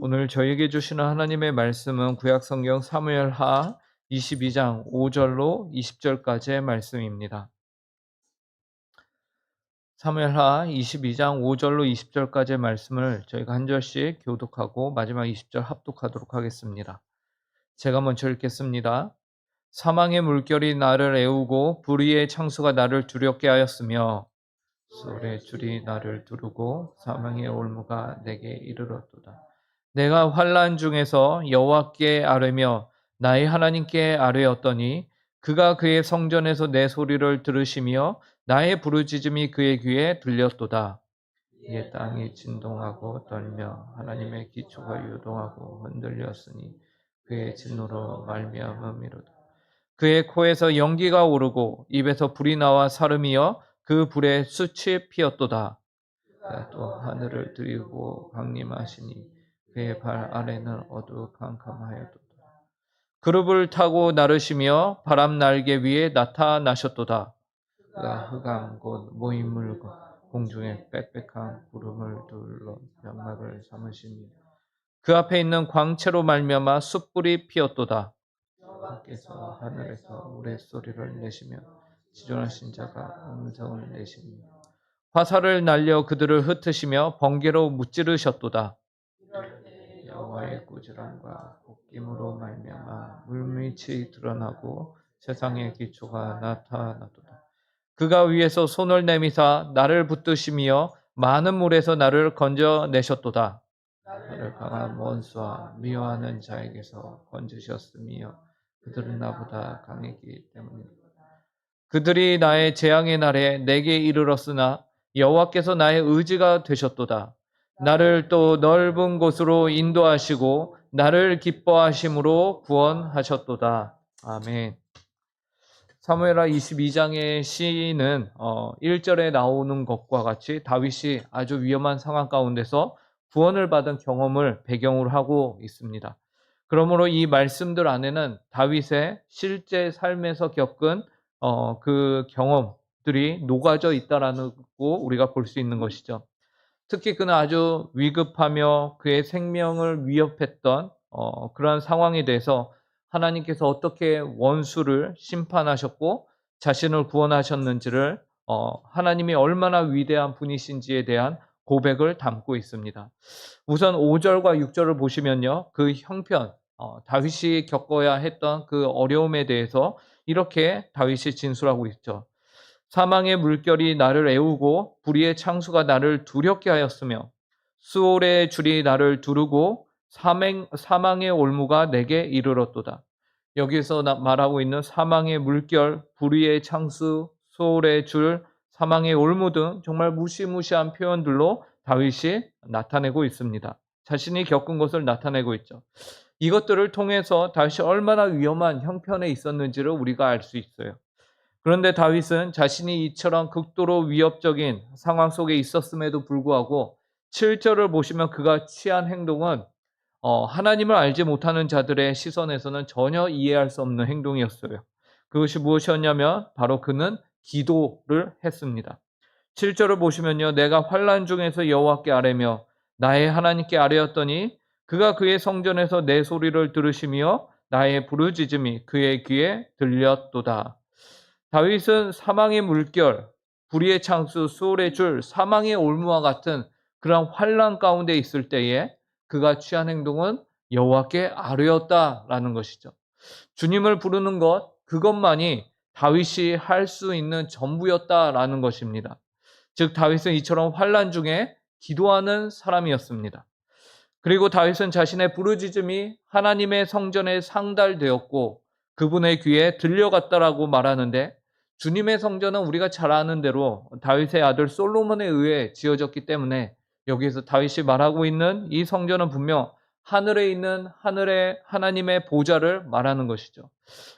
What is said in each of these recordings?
오늘 저에게 주시는 하나님의 말씀은 구약 성경 사무엘하 22장 5절로 20절까지의 말씀입니다. 사무엘하 22장 5절로 20절까지의 말씀을 저희가 한 절씩 교독하고 마지막 20절 합독하도록 하겠습니다. 제가 먼저 읽겠습니다. 사망의 물결이 나를 애우고 불의의 창수가 나를 두렵게 하였으며 소의 줄이 나를 두르고 사망의 올무가 내게 이르렀도다. 내가 환란 중에서 여호와께 아뢰며 나의 하나님께 아뢰었더니 그가 그의 성전에서 내 소리를 들으시며 나의 부르짖음이 그의 귀에 들렸도다. 이에 땅이 진동하고 떨며 하나님의 기초가 유동하고 흔들렸으니 그의 진노로 말미암음이로다. 그의 코에서 연기가 오르고 입에서 불이 나와 사름이여 그 불에 숯이 피었도다. 또 하늘을 들이고 강림하시니 그의 발 아래는 어두컴컴하였도다. 그룹을 타고 나르시며 바람 날개 위에 나타나셨도다. 그가 흑암 곧 모임물 공중에 빽빽한 구름을 둘러 연막을 삼으시니 그 앞에 있는 광채로 말미암아 숯불이 피었도다. 하나님께서 하늘에서 우레소리를 내시며 지존하신 자가 음성을 내시니 화살을 날려 그들을 흩으시며 번개로 무찌르셨도다. 꾸지람과 복김으로 말미암아 물밑이 드러나고 세상의 기초가 나타나도다. 그가 위에서 손을 내미사 나를 붙드시며 많은 물에서 나를 건져내셨도다. 나를 강한 원수와 미워하는 자에게서 건지셨으며 그들은 나보다 강했기 때문이다. 그들이 나의 재앙의 날에 내게 이르렀으나 여호와께서 나의 의지가 되셨도다. 나를 또 넓은 곳으로 인도하시고 나를 기뻐하심으로 구원하셨도다. 아멘. 사무엘하 22장의 시는 어, 1절에 나오는 것과 같이 다윗이 아주 위험한 상황 가운데서 구원을 받은 경험을 배경으로 하고 있습니다. 그러므로 이 말씀들 안에는 다윗의 실제 삶에서 겪은 어, 그 경험들이 녹아져 있다라는 거 우리가 볼 수 있는 것이죠. 특히 그는 아주 위급하며 그의 생명을 위협했던 어, 그러한 상황에 대해서 하나님께서 어떻게 원수를 심판하셨고 자신을 구원하셨는지를 어, 하나님이 얼마나 위대한 분이신지에 대한 고백을 담고 있습니다. 우선 5절과 6절을 보시면요. 그 형편, 어, 다윗이 겪어야 했던 그 어려움에 대해서 이렇게 다윗이 진술하고 있죠. 사망의 물결이 나를 애우고 불의의 창수가 나를 두렵게 하였으며 수월의 줄이 나를 두르고 사망, 사망 의 올무가 내게 이르렀도다. 여기서 말하고 있는 사망의 물결, 불의의 창수, 수월의 줄, 사망의 올무 등 정말 무시무시한 표현들로 다윗이 나타내고 있습니다. 자신이 겪은 것을 나타내고 있죠. 이것들을 통해서 다윗이 얼마나 위험한 형편에 있었는지를 우리가 알 수 있어요. 그런데 다윗은 자신이 이처럼 극도로 위협적인 상황 속에 있었음에도 불구하고 7절을 보시면 그가 취한 행동은 어, 하나님을 알지 못하는 자들의 시선에서는 전혀 이해할 수 없는 행동이었어요. 그것이 무엇이었냐면 바로 그는 기도를 했습니다. 7절을 보시면요. 내가 환란 중에서 여호와께 아뢰며 나의 하나님께 아뢰었더니 그가 그의 성전에서 내 소리를 들으시며 나의 부르짖음이 그의 귀에 들렸도다. 다윗은 사망의 물결, 불의의 창수, 수월의 줄, 사망의 올무와 같은 그런 환란 가운데 있을 때에 그가 취한 행동은 여호와께 아뢰었다라는 것이죠. 주님을 부르는 것 그것만이 다윗이 할 수 있는 전부였다라는 것입니다. 즉 다윗은 이처럼 환란 중에 기도하는 사람이었습니다. 그리고 다윗은 자신의 부르짖음이 하나님의 성전에 상달되었고 그분의 귀에 들려갔다라고 말하는데 주님의 성전은 우리가 잘 아는 대로 다윗의 아들 솔로몬에 의해 지어졌기 때문에 여기에서 다윗이 말하고 있는 이 성전은 분명 하늘에 있는 하늘의 하나님의 보좌를 말하는 것이죠.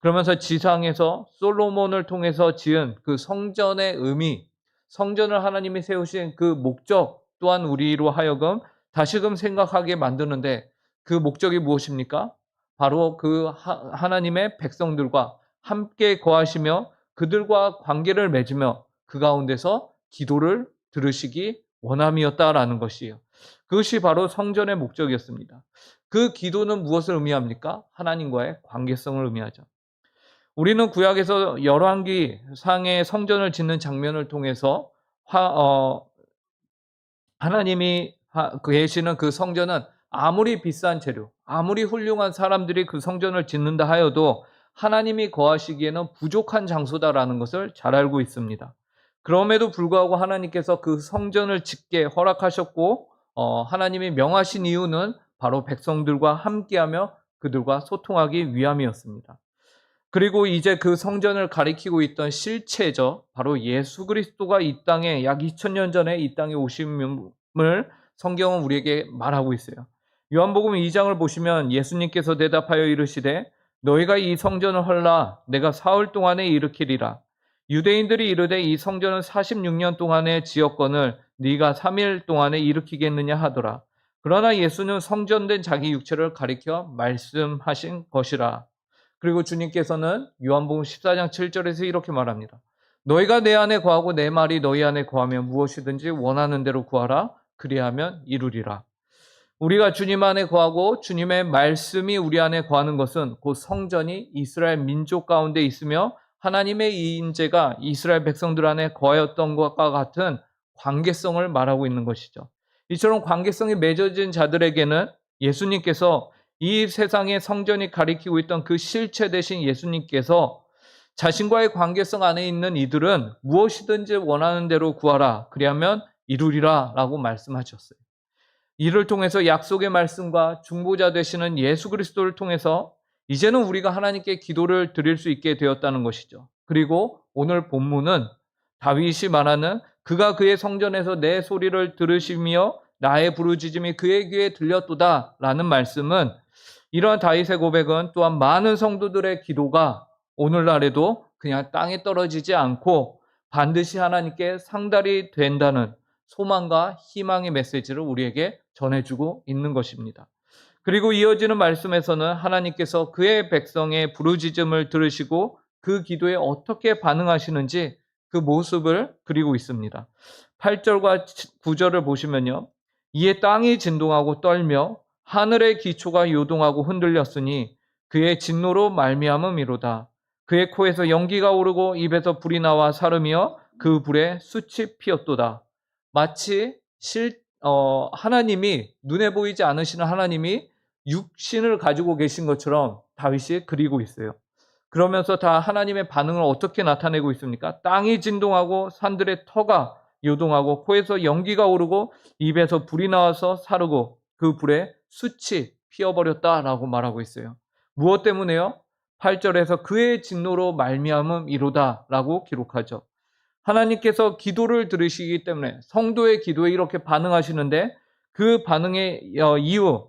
그러면서 지상에서 솔로몬을 통해서 지은 그 성전의 의미, 성전을 하나님이 세우신 그 목적 또한 우리로 하여금 다시금 생각하게 만드는데 그 목적이 무엇입니까? 바로 그 하나님의 백성들과 함께 거하시며 그들과 관계를 맺으며 그 가운데서 기도를 들으시기 원함이었다라는 것이에요. 그것이 바로 성전의 목적이었습니다. 그 기도는 무엇을 의미합니까? 하나님과의 관계성을 의미하죠. 우리는 구약에서 열왕기 상의 성전을 짓는 장면을 통해서 화, 어, 하나님이 계시는 그 성전은 아무리 비싼 재료, 아무리 훌륭한 사람들이 그 성전을 짓는다 하여도 하나님이 거하시기에는 부족한 장소다라는 것을 잘 알고 있습니다. 그럼에도 불구하고 하나님께서 그 성전을 짓게 허락하셨고 어, 하나님이 명하신 이유는 바로 백성들과 함께하며 그들과 소통하기 위함이었습니다. 그리고 이제 그 성전을 가리키고 있던 실체죠. 바로 예수 그리스도가 이 땅에 약 2000년 전에 이 땅에 오심을 성경은 우리에게 말하고 있어요. 요한복음 2장을 보시면 예수님께서 대답하여 이르시되 너희가 이 성전을 헐라 내가 사흘 동안에 일으키리라. 유대인들이 이르되 이 성전은 46년 동안의 지역권을 네가 3일 동안에 일으키겠느냐 하더라. 그러나 예수는 성전된 자기 육체를 가리켜 말씀하신 것이라. 그리고 주님께서는 요한복음 14장 7절에서 이렇게 말합니다. 너희가 내 안에 거하고 내 말이 너희 안에 거하면 무엇이든지 원하는 대로 구하라. 그리하면 이루리라. 우리가 주님 안에 거하고 주님의 말씀이 우리 안에 거하는 것은 곧 성전이 이스라엘 민족 가운데 있으며 하나님의 이 인재가 이스라엘 백성들 안에 거하였던 것과 같은 관계성을 말하고 있는 것이죠. 이처럼 관계성이 맺어진 자들에게는 예수님께서 이 세상의 성전이 가리키고 있던 그 실체 대신 예수님께서 자신과의 관계성 안에 있는 이들은 무엇이든지 원하는 대로 구하라. 그리하면 이루리라. 라고 말씀하셨어요. 이를 통해서 약속의 말씀과 중보자 되시는 예수 그리스도를 통해서 이제는 우리가 하나님께 기도를 드릴 수 있게 되었다는 것이죠. 그리고 오늘 본문은 다윗이 말하는 그가 그의 성전에서 내 소리를 들으시며 나의 부르짖음이 그의 귀에 들렸도다 라는 말씀은 이러한 다윗의 고백은 또한 많은 성도들의 기도가 오늘날에도 그냥 땅에 떨어지지 않고 반드시 하나님께 상달이 된다는 소망과 희망의 메시지를 우리에게 전해주고 있는 것입니다. 그리고 이어지는 말씀에서는 하나님께서 그의 백성의 부르짖음을 들으시고 그 기도에 어떻게 반응하시는지 그 모습을 그리고 있습니다. 8절과 9절을 보시면요. 이에 땅이 진동하고 떨며 하늘의 기초가 요동하고 흔들렸으니 그의 진노로 말미암음이로다. 그의 코에서 연기가 오르고 입에서 불이 나와 사르며 그 불에 숯이 피었도다. 마치 실, 어, 하나님이 눈에 보이지 않으시는 하나님이 육신을 가지고 계신 것처럼 다윗이 그리고 있어요. 그러면서 다 하나님의 반응을 어떻게 나타내고 있습니까? 땅이 진동하고 산들의 터가 요동하고 코에서 연기가 오르고 입에서 불이 나와서 사르고 그 불에 숯이 피어버렸다라고 말하고 있어요. 무엇 때문에요? 8절에서 그의 진노로 말미암음 이로다라고 기록하죠. 하나님께서 기도를 들으시기 때문에 성도의 기도에 이렇게 반응하시는데 그 반응의 어, 이유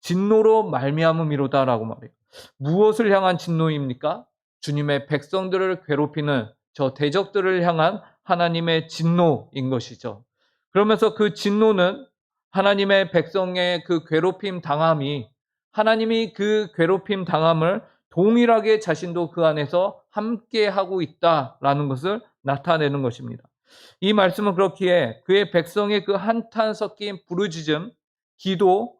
진노로 말미암음이로다라고 말해요. 무엇을 향한 진노입니까? 주님의 백성들을 괴롭히는 저 대적들을 향한 하나님의 진노인 것이죠. 그러면서 그 진노는 하나님의 백성의 그 괴롭힘 당함이 하나님이 그 괴롭힘 당함을 동일하게 자신도 그 안에서 함께 하고 있다라는 것을 나타내는 것입니다. 이 말씀은 그렇기에 그의 백성의 그 한탄 섞인 부르짖음, 기도,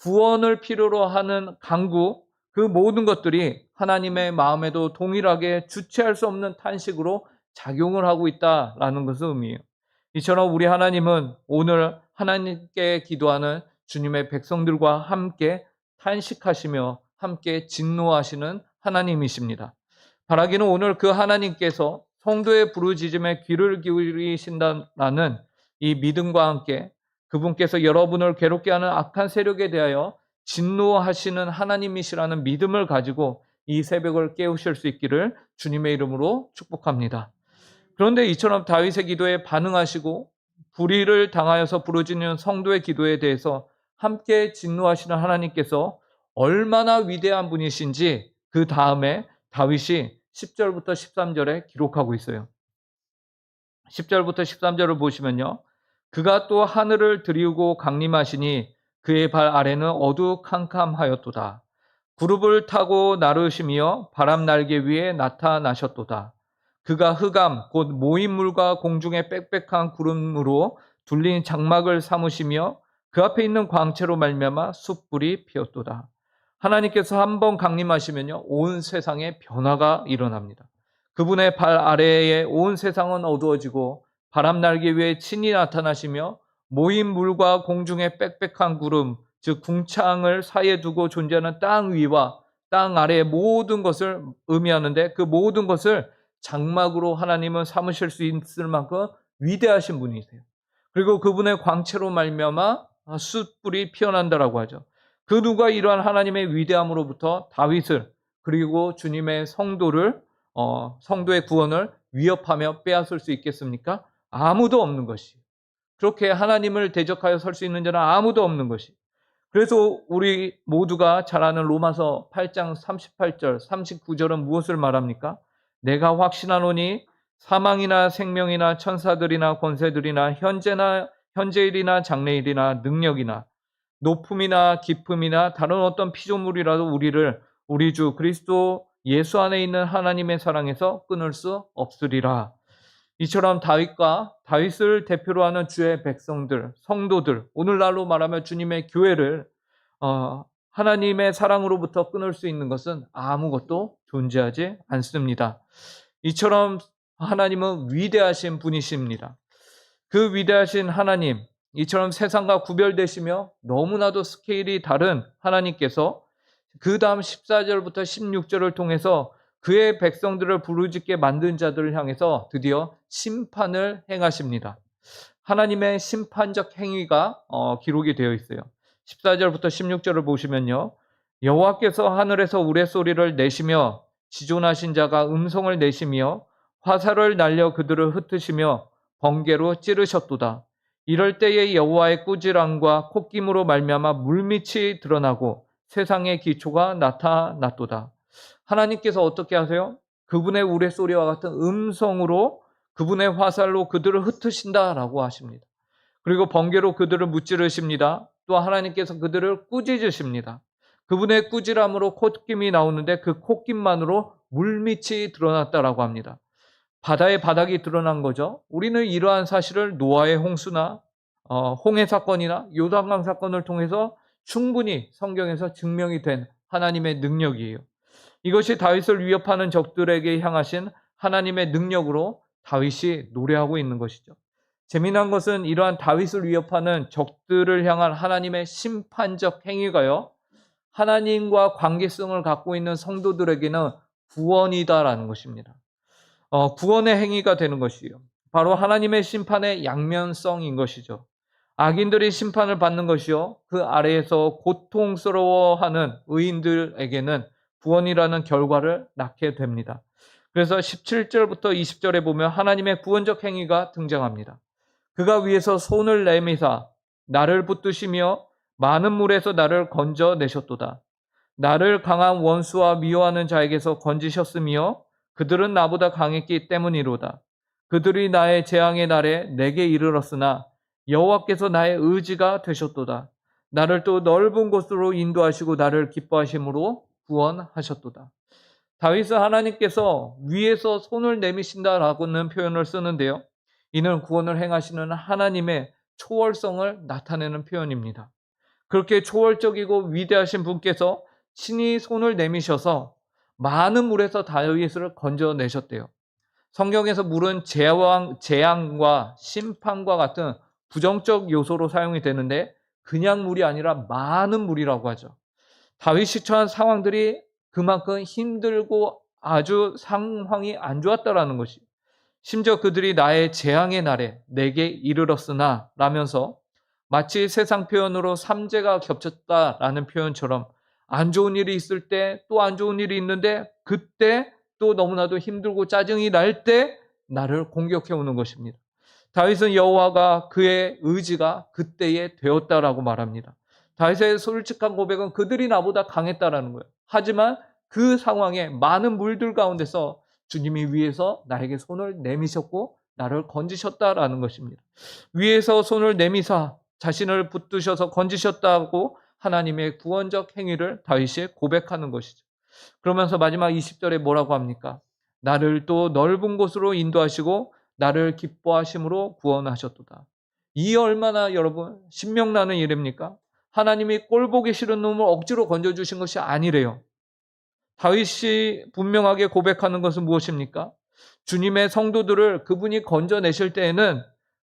구원을 필요로 하는 강구, 그 모든 것들이 하나님의 마음에도 동일하게 주체할 수 없는 탄식으로 작용을 하고 있다라는 것을 의미해요. 이처럼 우리 하나님은 오늘 하나님께 기도하는 주님의 백성들과 함께 탄식하시며 함께 진노하시는 하나님이십니다. 바라기는 오늘 그 하나님께서 성도의 부르짖음에 귀를 기울이신다는 이 믿음과 함께 그분께서 여러분을 괴롭게 하는 악한 세력에 대하여 진노하시는 하나님이시라는 믿음을 가지고 이 새벽을 깨우실 수 있기를 주님의 이름으로 축복합니다. 그런데 이처럼 다윗의 기도에 반응하시고 불의를 당하여서 부르짖는 성도의 기도에 대해서 함께 진노하시는 하나님께서 얼마나 위대한 분이신지 그 다음에 다윗이 10절부터 13절에 기록하고 있어요. 10절부터 13절을 보시면요. 그가 또 하늘을 들이우고 강림하시니 그의 발 아래는 어두캄캄하였도다. 구룹을 타고 나르시며 바람 날개 위에 나타나셨도다. 그가 흑암 곧 모인물과 공중의 빽빽한 구름으로 둘린 장막을 삼으시며 그 앞에 있는 광채로 말미암아 숯불이 피었도다. 하나님께서 한 번 강림하시면요 온 세상에 변화가 일어납니다. 그분의 발 아래에 온 세상은 어두워지고 바람 날기 위해 친히 나타나시며 모인 물과 공중의 빽빽한 구름 즉 궁창을 사이에 두고 존재하는 땅 위와 땅 아래의 모든 것을 의미하는데 그 모든 것을 장막으로 하나님은 삼으실 수 있을 만큼 위대하신 분이세요. 그리고 그분의 광채로 말미암아 숯불이 피어난다라고 하죠. 그 누가 이러한 하나님의 위대함으로부터 다윗을 그리고 주님의 성도를 어, 성도의 구원을 위협하며 빼앗을 수 있겠습니까? 아무도 없는 것이. 그렇게 하나님을 대적하여 설 수 있는 자는 아무도 없는 것이. 그래서 우리 모두가 잘 아는 로마서 8장 38절, 39절은 무엇을 말합니까? 내가 확신하노니 사망이나 생명이나 천사들이나 권세들이나 현재나 현재일이나 장래일이나 능력이나 높음이나 깊음이나 다른 어떤 피조물이라도 우리를 우리 주 그리스도 예수 안에 있는 하나님의 사랑에서 끊을 수 없으리라. 이처럼 다윗과 다윗을 대표로 하는 주의 백성들, 성도들, 오늘날로 말하면 주님의 교회를 어, 하나님의 사랑으로부터 끊을 수 있는 것은 아무것도 존재하지 않습니다. 이처럼 하나님은 위대하신 분이십니다. 그 위대하신 하나님, 이처럼 세상과 구별되시며 너무나도 스케일이 다른 하나님께서 그 다음 14절부터 16절을 통해서 그의 백성들을 부르짖게 만든 자들을 향해서 드디어 심판을 행하십니다. 하나님의 심판적 행위가 어, 기록이 되어 있어요. 14절부터 16절을 보시면요. 여호와께서 하늘에서 우레소리를 내시며 지존하신 자가 음성을 내시며 화살을 날려 그들을 흩으시며 번개로 찌르셨도다. 이럴 때에 여호와의 꾸지람과 콧김으로 말미암아 물밑이 드러나고 세상의 기초가 나타났도다. 하나님께서 어떻게 하세요? 그분의 우레소리와 같은 음성으로 그분의 화살로 그들을 흩으신다라고 하십니다. 그리고 번개로 그들을 무찌르십니다. 또 하나님께서 그들을 꾸짖으십니다. 그분의 꾸지람으로 콧김이 나오는데 그 콧김만으로 물밑이 드러났다라고 합니다. 바다의 바닥이 드러난 거죠. 우리는 이러한 사실을 노아의 홍수나 어, 홍해 사건이나 요단강 사건을 통해서 충분히 성경에서 증명이 된 하나님의 능력이에요. 이것이 다윗을 위협하는 적들에게 향하신 하나님의 능력으로 다윗이 노래하고 있는 것이죠. 재미난 것은 이러한 다윗을 위협하는 적들을 향한 하나님의 심판적 행위가요. 하나님과 관계성을 갖고 있는 성도들에게는 구원이다라는 것입니다. 어, 구원의 행위가 되는 것이요. 바로 하나님의 심판의 양면성인 것이죠. 악인들이 심판을 받는 것이요. 그 아래에서 고통스러워하는 의인들에게는 구원이라는 결과를 낳게 됩니다. 그래서 17절부터 20절에 보면 하나님의 구원적 행위가 등장합니다. 그가 위에서 손을 내미사 나를 붙드시며 많은 물에서 나를 건져 내셨도다. 나를 강한 원수와 미워하는 자에게서 건지셨으며 그들은 나보다 강했기 때문이로다. 그들이 나의 재앙의 날에 내게 이르렀으나 여호와께서 나의 의지가 되셨도다. 나를 또 넓은 곳으로 인도하시고 나를 기뻐하심으로 구원하셨도다. 다윗은 하나님께서 위에서 손을 내미신다라고는 표현을 쓰는데요. 이는 구원을 행하시는 하나님의 초월성을 나타내는 표현입니다. 그렇게 초월적이고 위대하신 분께서 친히 손을 내미셔서 많은 물에서 다윗을 건져내셨대요. 성경에서 물은 재앙, 재앙과 심판과 같은 부정적 요소로 사용이 되는데 그냥 물이 아니라 많은 물이라고 하죠. 다윗이 처한 상황들이 그만큼 힘들고 아주 상황이 안 좋았다라는 것이 심지어 그들이 나의 재앙의 날에 내게 이르렀으나 라면서 마치 세상 표현으로 삼재가 겹쳤다라는 표현처럼 안 좋은 일이 있을 때 또 안 좋은 일이 있는데 그때 또 너무나도 힘들고 짜증이 날 때 나를 공격해 오는 것입니다. 다윗은 여호와가 그의 의지가 그때에 되었다라고 말합니다. 다윗의 솔직한 고백은 그들이 나보다 강했다라는 거예요. 하지만 그 상황에 많은 물들 가운데서 주님이 위에서 나에게 손을 내미셨고 나를 건지셨다라는 것입니다. 위에서 손을 내미사 자신을 붙드셔서 건지셨다고 하나님의 구원적 행위를 다윗이 고백하는 것이죠. 그러면서 마지막 20절에 뭐라고 합니까? 나를 또 넓은 곳으로 인도하시고 나를 기뻐하심으로 구원하셨도다. 이 얼마나 여러분 신명나는 일입니까? 하나님이 꼴 보기 싫은 놈을 억지로 건져주신 것이 아니래요. 다윗이 분명하게 고백하는 것은 무엇입니까? 주님의 성도들을 그분이 건져내실 때에는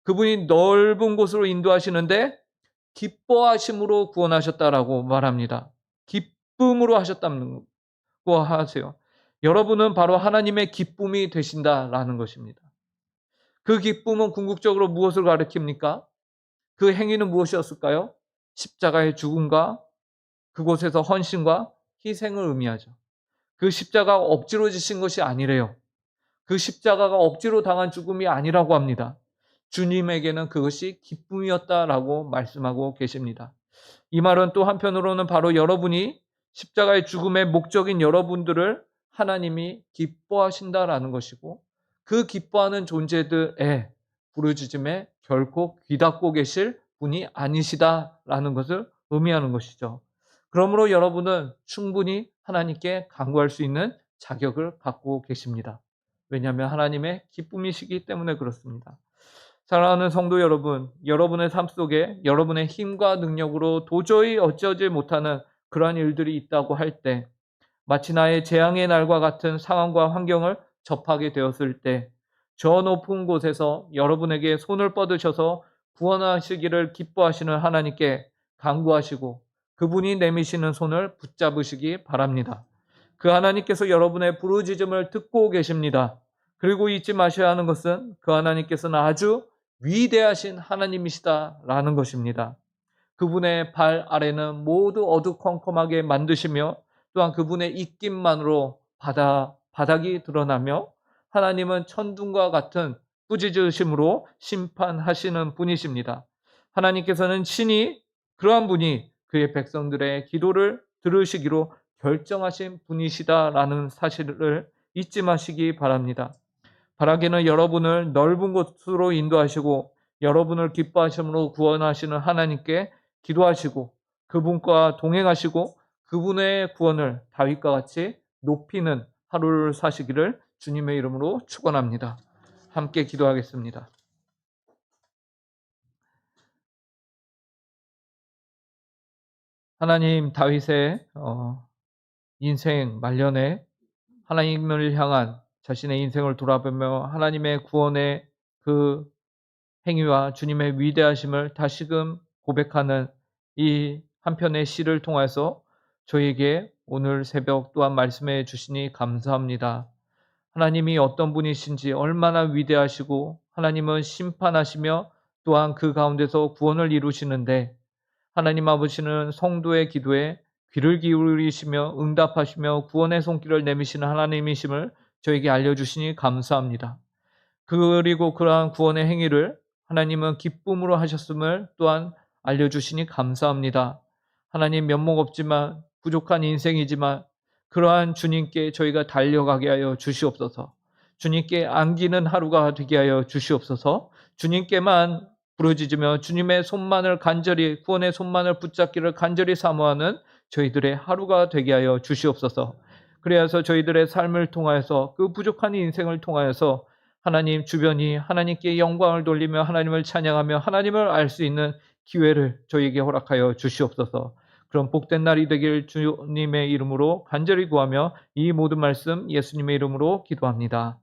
그분이 넓은 곳으로 인도하시는데 기뻐하심으로 구원하셨다라고 말합니다. 기쁨으로 하셨다는 거 하세요. 여러분은 바로 하나님의 기쁨이 되신다라는 것입니다. 그 기쁨은 궁극적으로 무엇을 가리킵니까? 그 행위는 무엇이었을까요? 십자가의 죽음과 그곳에서 헌신과 희생을 의미하죠. 그 십자가가 억지로 지신 것이 아니래요. 그 십자가가 억지로 당한 죽음이 아니라고 합니다. 주님에게는 그것이 기쁨이었다라고 말씀하고 계십니다. 이 말은 또 한편으로는 바로 여러분이 십자가의 죽음의 목적인 여러분들을 하나님이 기뻐하신다라는 것이고 그 기뻐하는 존재들의 부르짖음에 결코 귀닫고 계실 분이 아니시다라는 것을 의미하는 것이죠. 그러므로 여러분은 충분히 하나님께 간구할 수 있는 자격을 갖고 계십니다. 왜냐하면 하나님의 기쁨이시기 때문에 그렇습니다. 사랑하는 성도 여러분, 여러분의 삶 속에 여러분의 힘과 능력으로 도저히 어쩌지 못하는 그러한 일들이 있다고 할 때, 마치 나의 재앙의 날과 같은 상황과 환경을 접하게 되었을 때, 저 높은 곳에서 여러분에게 손을 뻗으셔서 구원하시기를 기뻐하시는 하나님께 간구하시고 그분이 내미시는 손을 붙잡으시기 바랍니다. 그 하나님께서 여러분의 부르짖음을 듣고 계십니다. 그리고 잊지 마셔야 하는 것은 그 하나님께서는 아주 위대하신 하나님이시다라는 것입니다. 그분의 발 아래는 모두 어두컴컴하게 만드시며 또한 그분의 입김만으로 바다, 바닥이 드러나며 하나님은 천둥과 같은 꾸짖으심으로 심판하시는 분이십니다. 하나님께서는 신이 그러한 분이 그의 백성들의 기도를 들으시기로 결정하신 분이시다라는 사실을 잊지 마시기 바랍니다. 바라기는 여러분을 넓은 곳으로 인도하시고 여러분을 기뻐하심으로 구원하시는 하나님께 기도하시고 그분과 동행하시고 그분의 구원을 다윗과 같이 높이는 하루를 사시기를 주님의 이름으로 축원합니다. 함께 기도하겠습니다. 하나님 다윗의 어, 인생 말년에 하나님을 향한 자신의 인생을 돌아보며 하나님의 구원의 그 행위와 주님의 위대하심을 다시금 고백하는 이 한편의 시를 통해서 저에게 오늘 새벽 또한 말씀해 주시니 감사합니다. 하나님이 어떤 분이신지 얼마나 위대하시고 하나님은 심판하시며 또한 그 가운데서 구원을 이루시는데 하나님 아버지는 성도의 기도에 귀를 기울이시며 응답하시며 구원의 손길을 내미시는 하나님이심을 저에게 알려주시니 감사합니다. 그리고 그러한 구원의 행위를 하나님은 기쁨으로 하셨음을 또한 알려주시니 감사합니다. 하나님 면목 없지만 부족한 인생이지만 그러한 주님께 저희가 달려가게 하여 주시옵소서. 주님께 안기는 하루가 되게 하여 주시옵소서. 주님께만 부르짖으며 주님의 손만을 간절히 구원의 손만을 붙잡기를 간절히 사모하는 저희들의 하루가 되게 하여 주시옵소서. 그래서 저희들의 삶을 통하여서 그 부족한 인생을 통하여서 하나님 주변이 하나님께 영광을 돌리며 하나님을 찬양하며 하나님을 알 수 있는 기회를 저희에게 허락하여 주시옵소서. 그런 복된 날이 되길 주님의 이름으로 간절히 구하며 이 모든 말씀 예수님의 이름으로 기도합니다.